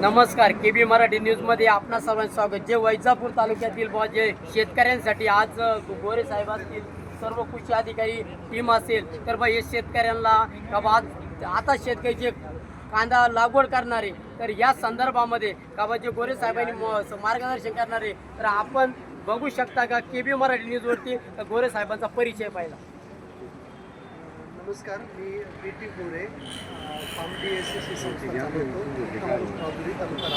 नमस्कार के बी मराठी न्यूजमध्ये आपणा सर्वांचं स्वागत. जे वैजापूर तालुक्यातील बुवा जे शेतकऱ्यांसाठी आज गोरे साहेब असतील सर्व कृषी अधिकारी टीम असेल तर बा हे शेतकऱ्यांना का बा आज आता शेतकरी जे कांदा लागवड करणारे तर या संदर्भामध्ये का बा जे गोरे साहेबांनी म- मार्गदर्शन करणारे तर आपण बघू शकता का के बी मराठी न्यूजवरती गोरे साहेबांचा परिचय पाहिला. नमस्कार मी B T Gore farm D S S संस्था तालुका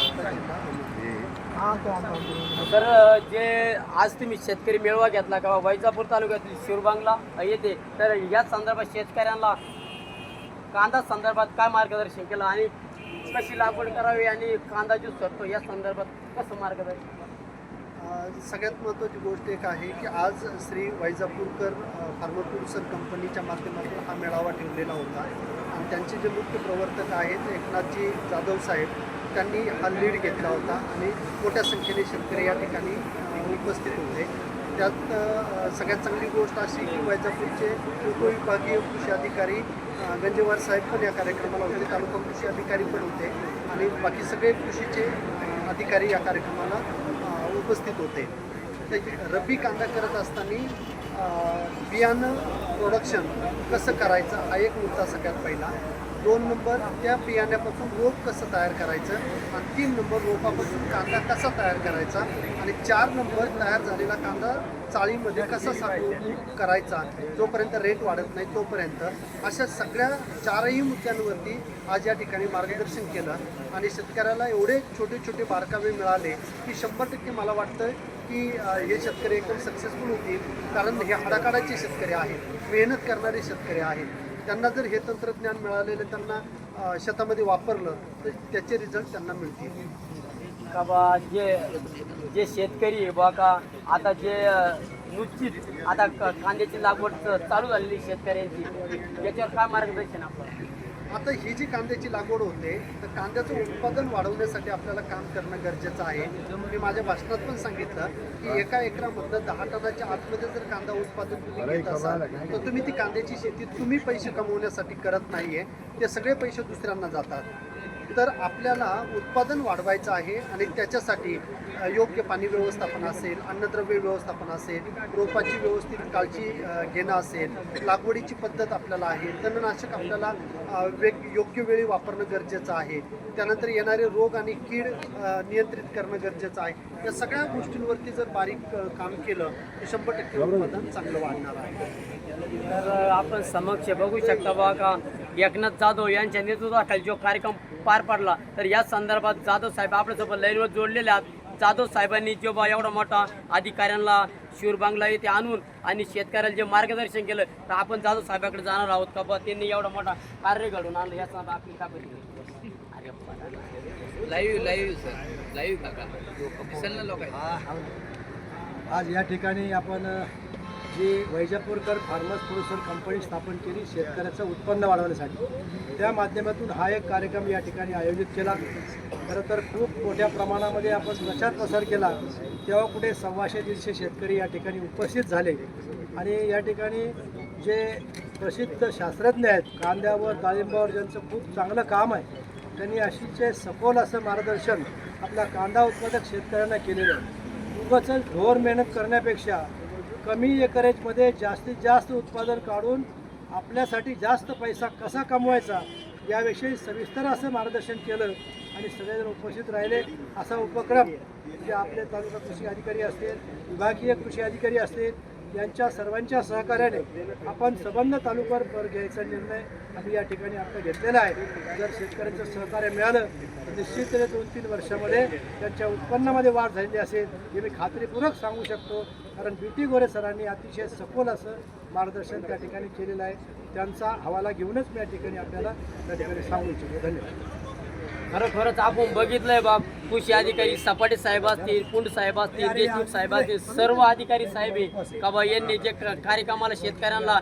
तर जे आज तुम्ही शेतकरी मेळावा घेतला का वैजापूर तालुक्यातील शिरबांगला येते तर या संदर्भात शेतकऱ्यांना कांदा संदर्भात काय मार्गदर्शन केलं आणि कशी लागवड करावी आणि कांदा जो सरतो या संदर्भात कसं मार्गदर्शन सगळ्यात महत्त्वाची गोष्ट एक आहे की आज श्री वैजापूरकर फार्मर कंपनीच्या माध्यमातून हा मेळावा ठेवलेला होता. आणि त्यांचे जे मुख्य प्रवर्तक आहेत एकनाथजी जाधव साहेब त्यांनी हा लीड घेतला होता आणि मोठ्या संख्येने शेतकरी या ठिकाणी उपस्थित होते. त्यात सगळ्यात चांगली गोष्ट अशी की वैजापूरचे उपविभागीय कृषी अधिकारी गंजेवार साहेब पण या कार्यक्रमाला होते तालुका कृषी अधिकारी पण होते. आणि बाकी सगळे कृषीचे अधिकारी या कार्यक्रमाला उपस्थित होते. रब्बी कांदा करत असताना बियाणं प्रोडक्शन कसं करायचं हा एक मुद्दा सगळ्यात पहिला. दोन नंबर त्या बियाण्यापासून रोप कसं तयार करायचं? आणि तीन नंबर रोपापासून कांदा कसा तयार करायचा? आणि चार नंबर तयार झालेला कांदा चाळीमध्ये कसा साठवून करायचा? जोपर्यंत रेट वाढत नाही तोपर्यंत. अशा सगळ्या चारही मुद्द्यांवरती आज या ठिकाणी मार्गदर्शन केलं. आणि शेतकऱ्याला एवढे छोटे छोटे बारकावे मिळाले की शंभर टक्के मला वाटतं की हे शेतकरी एकदम सक्सेसफुल होतील. कारण हे हाडाकाडाचे शेतकरी आहेत. मेहनत करणारे शेतकरी आहेत. त्यांना जर हे तंत्रज्ञान मिळालेलं त्यांना शेतामध्ये वापरलं तर त्याचे रिझल्ट त्यांना मिळतील. का बा जे जे शेतकरी आहे बा का आता जे अ, नुकतीच आता क- कांद्याची लागवड चालू झालेली शेतकऱ्यांची याच्यावर काय मार्गदर्शन आपलं? आता ही जी कांद्याची लागवड होते तर कांद्याचं उत्पादन वाढवण्यासाठी आपल्याला काम करणं गरजेचं आहे. मी माझ्या भाषणात पण सांगितलं की एका एकरामधनं दहा टनाच्या आतमध्ये जर कांदा उत्पादन तुम्ही घेत असाल तर तुम्ही ती कांद्याची शेती तुम्ही पैसे कमवण्यासाठी करत नाहीये. ते सगळे पैसे दुसऱ्यांना जातात. तर आपल्याला उत्पादन वाढवायचं आहे आणि त्याच्यासाठी योग्य पाणी व्यवस्थापन असेल अन्नद्रव्य व्यवस्थापन असेल रोपाची व्यवस्थित काळजी घेणं असेल लागवडीची पद्धत आपल्याला आहे तणनाशक आपल्याला वेग योग्य वेळी वापरणं गरजेचं आहे. त्यानंतर येणारे रोग आणि कीड नियंत्रित करणं गरजेचं आहे. या सगळ्या गोष्टींवरती जर बारीक काम केलं तर शंभर टक्के उत्पादन चांगलं वाढणार आहे. तर आपण समक्ष बघू शकता बा का एकनाथ जाधव यांच्या नेतृत्वाखाली जो कार्यक्रम पार पडला. तर या संदर्भात जाधव साहेब आपल्यासोबत लाईनवर जोडलेले आहेत. जाधव साहेबांनी जो बा एवढा मोठा अधिकाऱ्यांना शिवरबांगला येथे आणून आणि शेतकऱ्याला जे मार्गदर्शन केलं तर आपण जाधव साहेबाकडे जाणार आहोत का बा? त्यांनी एवढा मोठा कार्य घडून आणलं. या संदर्भात आपली काय. Live live sir. लाईव्ह काका दिसेल ना लोक? आज या ठिकाणी आपण जी वैजापूरकर फार्मर्स प्रोड्युसर कंपनी स्थापन केली शेतकऱ्याचं उत्पन्न वाढवण्यासाठी. त्या माध्यमातून हा एक कार्यक्रम या ठिकाणी आयोजित केला. खरं तर खूप मोठ्या प्रमाणामध्ये आपण प्रचार प्रसार केला. तेव्हा कुठे सव्वाशे दीडशे शेतकरी या ठिकाणी उपस्थित झाले. आणि या ठिकाणी जे प्रसिद्ध शास्त्रज्ञ आहेत कांद्यावर डाळिंबावर ज्यांचं खूप चांगलं काम आहे त्यांनी अशीचे सखोल असं मार्गदर्शन आपल्या कांदा उत्पादक शेतकऱ्यांना केलेलं आहे. उगाच ढोर मेहनत करण्यापेक्षा कमी एकरेजमध्ये जास्तीत जास्त उत्पादन काढून आपल्यासाठी जास्त पैसा कसा कमवायचा याविषयी सविस्तर असं मार्गदर्शन केलं आणि सगळेजण उपस्थित राहिले असा उपक्रम जे आपले तालुका कृषी अधिकारी असतील विभागीय कृषी अधिकारी असतील यांच्या सर्वांच्या सहकार्याने आपण सबंध तालुक्यावर भर घ्यायचा निर्णय आम्ही या ठिकाणी आता घेतलेला आहे. जर शेतकऱ्यांचं सहकार्य मिळालं तर निश्चितपणे दोन तीन वर्षामध्ये त्यांच्या उत्पन्नामध्ये वाढ झालेली असेल हे मी खात्रीपूर्वक सांगू शकतो. कारण बी टी गोरे सरांनी अतिशय सखोल असं मार्गदर्शन त्या ठिकाणी केलेलं आहे. त्यांचा हवाला घेऊनच मी या ठिकाणी आपल्याला त्या ठिकाणी सांगू इच्छितो. धन्यवाद. खरोखरच आपण आहे बाब कृषी अधिकारी सपाटे साहेब असतील पुंड साहेब असतील देशमुख साहेब असतील सर्व अधिकारी साहेब आहे का यांनी जे कार्यक्रमाला शेतकऱ्यांना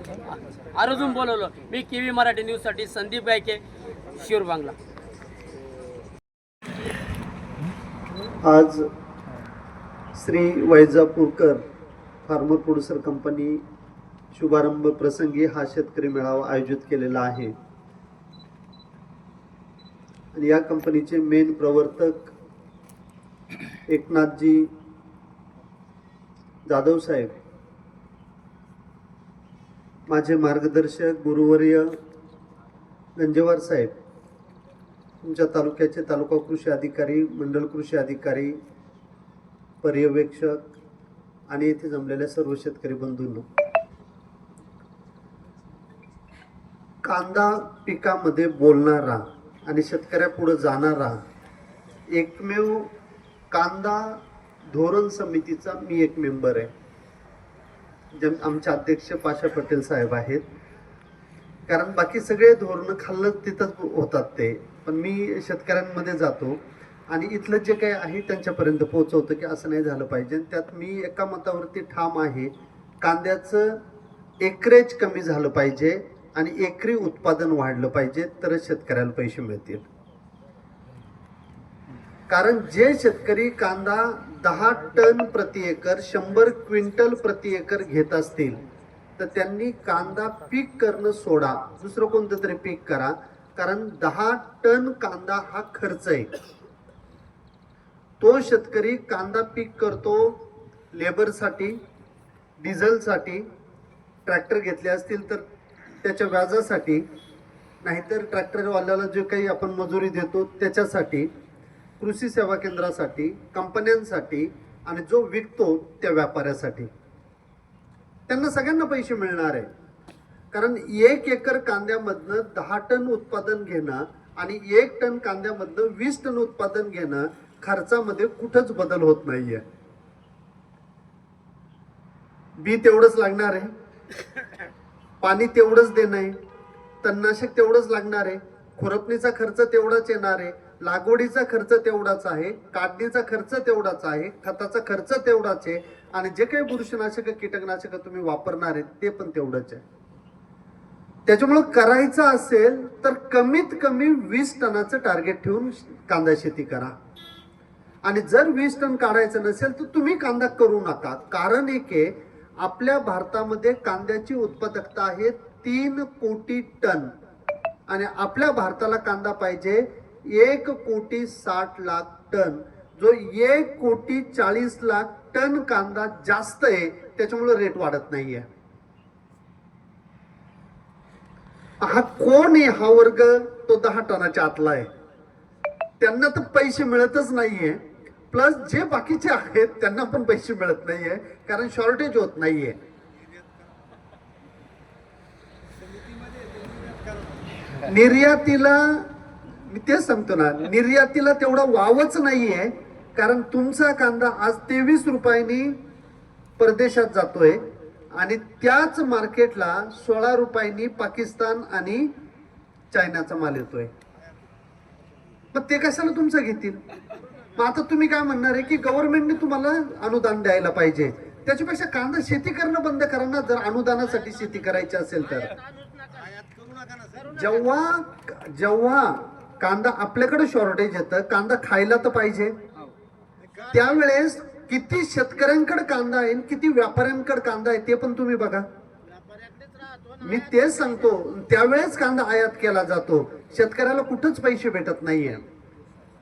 आरजून बोलवलं. मी के व्ही मराठी न्यूजसाठी संदीप गायके शिवरबांगला आज Shri Vaijapurkar farmer producer company शुभारंभ प्रसंगी हा शेतकरी मेळावा आयोजित केलेला आहे. आणि या कंपनीचे मेन प्रवर्तक एकनाथजी जाधव साहेब माझे मार्गदर्शक गुरुवर्य गंजेवार साहेब तुमच्या तालुक्याचे तालुका कृषी अधिकारी मंडल कृषी अधिकारी पर्यवेक्षक आणि येथे जमलेल्या सर्व शेतकरी बंधूंनो. कांदा पिकामध्ये बोलणारा आणि शेतकऱ्यापुढे जाणारा एकमेव कांदा धोरण समितीचा मी एक मेंबर आहे. जे आमचे अध्यक्ष पाशा पटेल साहेब आहेत. कारण बाकी सगळे धोरणं खाल्लं तिथंच होतात ते. पण मी शेतकऱ्यांमध्ये जातो आणि इथलं जे काही आहे त्यांच्यापर्यंत पोहोचवतो की असं नाही झालं पाहिजे. त्यात मी एका मतावरती ठाम आहे. कांद्याचं एकरेज कमी झालं पाहिजे आणि एकरी उत्पादन वाढलं पाहिजे तरच शेतकऱ्याला पैसे मिळतील. कारण जे शेतकरी कांदा दहा टन प्रति एकर शंभर क्विंटल प्रति एकर घेत असतील तर त्यांनी कांदा पीक करणं सोडा. दुसरं कोणतं तरी पीक करा. कारण दहा टन कांदा हा खर्च आहे. तो शेतकरी कांदा पीक करतो लेबरसाठी डिझेलसाठी ट्रॅक्टर घेतले असतील तर त्याच्या व्याजासाठी नाहीतर ट्रॅक्टरवाल्याला जे काही आपण मजुरी देतो त्याच्यासाठी कृषी सेवा केंद्रासाठी कंपन्यांसाठी आणि जो विकतो त्या व्यापाऱ्यासाठी. त्यांना सगळ्यांना पैसे मिळणार आहे. कारण एक एकर कांद्यामधनं दहा टन उत्पादन घेणं आणि एक टन कांद्यामधनं वीस टन उत्पादन घेणं खर्चामध्ये कुठंच बदल होत नाहीये. बी तेवढंच लागणार आहे. पाणी तेवढंच देणं आहे. तणनाशक तेवढंच लागणार आहे. खुरपणीचा खर्च तेवढाच येणार आहे. लागवडीचा खर्च तेवढाच आहे काढणीचा खर्च तेवढाच आहे खताचा खर्च तेवढाच आहे आणि जे काही बुरशीनाशक कीटकनाशक तुम्ही वापरणार आहे ते पण तेवढंच आहे. त्याच्यामुळं करायचं असेल तर कमीत कमी वीस टनाचं टार्गेट ठेवून कांदा शेती करा. आणि जर वीस टन काढायचं नसेल तर तुम्ही कांदा करू नका. कारण एक आहे आपल्या भारतामध्ये कांद्याची उत्पादकता आहे तीन कोटी टन. आणि आपल्या भारताला कांदा पाहिजे एक कोटी साठ लाख टन. जो एक कोटी चाळीस लाख टन कांदा जास्त आहे त्याच्यामुळे रेट वाढत नाहीये. हा कोण आहे हा वर्ग? तो दहा टनाच्या आतला आहे. त्यांना तर पैसे मिळतच नाहीये. प्लस जे बाकीचे आहेत त्यांना पण पैसे मिळत नाहीये कारण शॉर्टेज होत नाहीये. निर्यातीला मी तेच सांगतो ना निर्यातीला तेवढा वावच नाहीये. कारण तुमचा कांदा आज तेवीस रुपयांनी परदेशात जातोय आणि त्याच मार्केटला सोळा रुपयांनी पाकिस्तान आणि चायनाचा माल येतोय. मग ते कशाला तुमचं घेतील? मग आता तुम्ही काय म्हणणार आहे की गव्हर्नमेंटने तुम्हाला अनुदान द्यायला पाहिजे? त्याच्यापेक्षा कांदा शेती करणं बंद करा ना जर अनुदानासाठी शेती करायची असेल तर. जेव्हा जेव्हा कांदा आपल्याकडे शॉर्टेज येतं. कांदा खायला तर पाहिजे. त्यावेळेस किती शेतकऱ्यांकडे कांदा आहे आणि किती व्यापाऱ्यांकडे कांदा आहे ते पण तुम्ही बघा. मी तेच सांगतो त्यावेळेस कांदा आयात केला जातो. शेतकऱ्याला कुठंच पैसे भेटत नाहीये.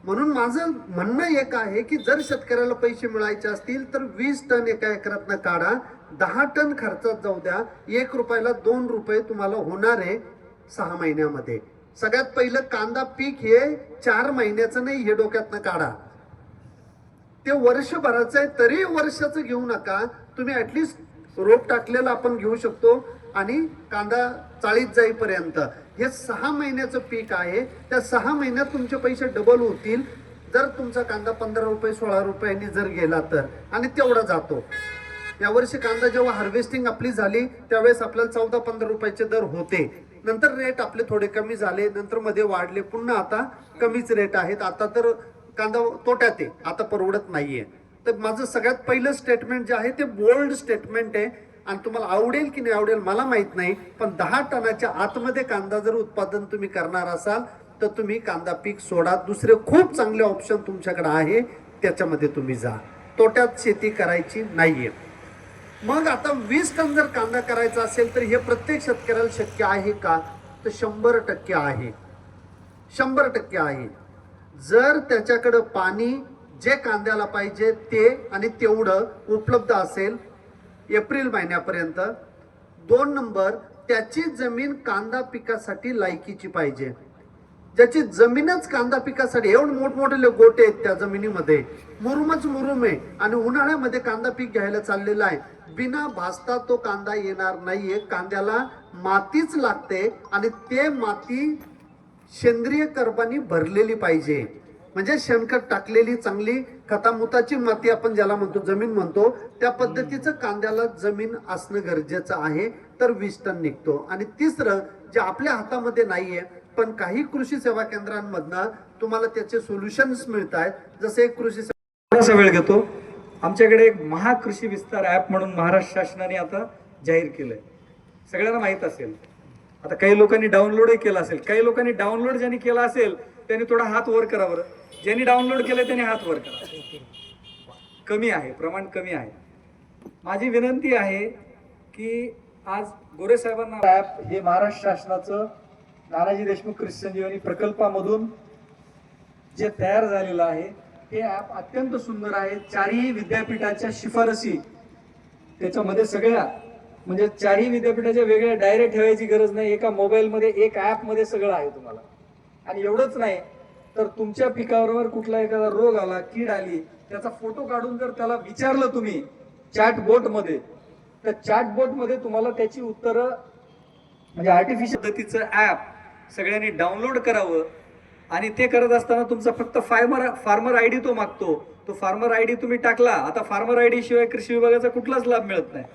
म्हणून माझं म्हणणं एक आहे की जर शेतकऱ्याला पैसे मिळायचे असतील तर वीस टन एका एकरातनं काढा. दहा टन खर्चात जाऊ द्या. एक रुपयाला दोन रुपये तुम्हाला होणार आहे सहा महिन्यामध्ये. सगळ्यात पहिलं कांदा पीक हे चार महिन्याचं नाही हे डोक्यातनं काढा. ते वर्षभराचं आहे तरी वर्षाचं घेऊ नका. तुम्ही ऍटलिस्ट रोप टाकलेलं आपण घेऊ शकतो आणि कांदा चाळीत जाईपर्यंत. हे सहा महिन्याचं पीक आहे. त्या सहा महिन्यात तुमचे पैसे डबल होतील. जर तुमचा कांदा पंधरा रुपये सोळा रुपयांनी जर गेला तर. आणि तेवढा जातो. यावर्षी कांदा जेव्हा हार्वेस्टिंग आपली झाली त्यावेळेस आपल्याला चौदा पंधरा रुपयाचे दर होते. नंतर रेट आपले थोडे कमी झाले नंतर मध्ये वाढले. पुन्हा आता कमीच रेट आहेत. आता तर कांदा तोट्यात आहे. आता परवडत नाहीये. तर माझं सगळ्यात पहिलं स्टेटमेंट जे आहे ते बोल्ड स्टेटमेंट आहे. आणि तुम्हाला आवडेल की नाही आवडेल मला माहीत नाही पण दहा टनाच्या आतमध्ये कांदा जर उत्पादन तुम्ही करणार असाल तर तुम्ही कांदा पीक सोडा. दुसरे खूप चांगले ऑप्शन तुमच्याकडे आहे. त्याच्यामध्ये तुम्ही जा. तोट्यात शेती करायची नाहीये. मग आता वीस टन जर कांदा करायचा असेल तर हे प्रत्येक शेतकऱ्याला शक्य आहे का? तर शंभर टक्के आहे. शंभर टक्के आहे. जर त्याच्याकडं पाणी जे कांद्याला पाहिजे ते आणि तेवढं उपलब्ध असेल एप्रिल महिन्यापर्यंत दोन नंबर त्याची जमीन कांदा पिकासाठी लायकीची पाहिजे. ज्याची जमीनच कांदा पिकासाठी एवढे मोठमोठे गोटे आहेत त्या जमिनीमध्ये. मुरुमच मुरुम आहे. आणि उन्हाळ्यामध्ये कांदा पीक घ्यायला चाललेला आहे. बिना भाजता तो कांदा येणार नाहीये. कांद्याला मातीच लागते आणि ते माती सेंद्रिय कर्बानी भरलेली पाहिजे. म्हणजे शेणखत टाकलेली चांगली खतामुताची माती आपण ज्याला म्हणतो जमीन म्हणतो त्या पद्धतीचं कांद्याला जमीन असणं गरजेचं आहे. तर वीस टन निघतो. आणि तिसरं जे आपल्या हातामध्ये नाहीये पण काही कृषी सेवा केंद्रांमधनं तुम्हाला त्याचे सोल्युशन्स मिळत आहेत जसे एक कृषी थोडासा वेळ घेतो. आमच्याकडे एक महाकृषी विस्तार ॲप म्हणून महाराष्ट्र शासनाने आता जाहीर केलंय. सगळ्यांना माहीत असेल. आता काही लोकांनी डाउनलोडही केलं असेल. काही लोकांनी डाउनलोड ज्यांनी केला असेल त्यांनी थोडा हात वर करा बरं. ज्यांनी डाउनलोड केलं त्यांनी हात वर करा. कमी आहे प्रमाण कमी आहे. माझी विनंती आहे की आज गोरे साहेबांना ॲप हे महाराष्ट्र शासनाचं नानाजी देशमुख कृषी संजीवनी प्रकल्पामधून जे तयार झालेलं आहे हे ॲप अत्यंत सुंदर आहे. चारही विद्यापीठाच्या शिफारसी त्याच्यामध्ये सगळ्या म्हणजे चारही विद्यापीठाच्या वेगळ्या डायरेक्ट ठेवायची गरज नाही. एका मोबाईलमध्ये एक ॲपमध्ये सगळं आहे तुम्हाला. आणि एवढंच नाही तर तुमच्या पिकाबरोबर कुठला एखादा रोग आला कीड आली त्याचा फोटो काढून जर त्याला विचारलं तुम्ही चॅट बोटमध्ये तर चॅट बोटमध्ये तुम्हाला त्याची उत्तरं म्हणजे आर्टिफिशियल पद्धतीचं ॲप सगळ्यांनी डाउनलोड करावं. आणि ते करत असताना तुमचा फक्त फार्मर फार्मर आय डी तो मागतो. तो फार्मर आय डी तुम्ही टाकला. आता फार्मर आय डी शिवाय कृषी विभागाचा कुठलाच लाभ मिळत नाही.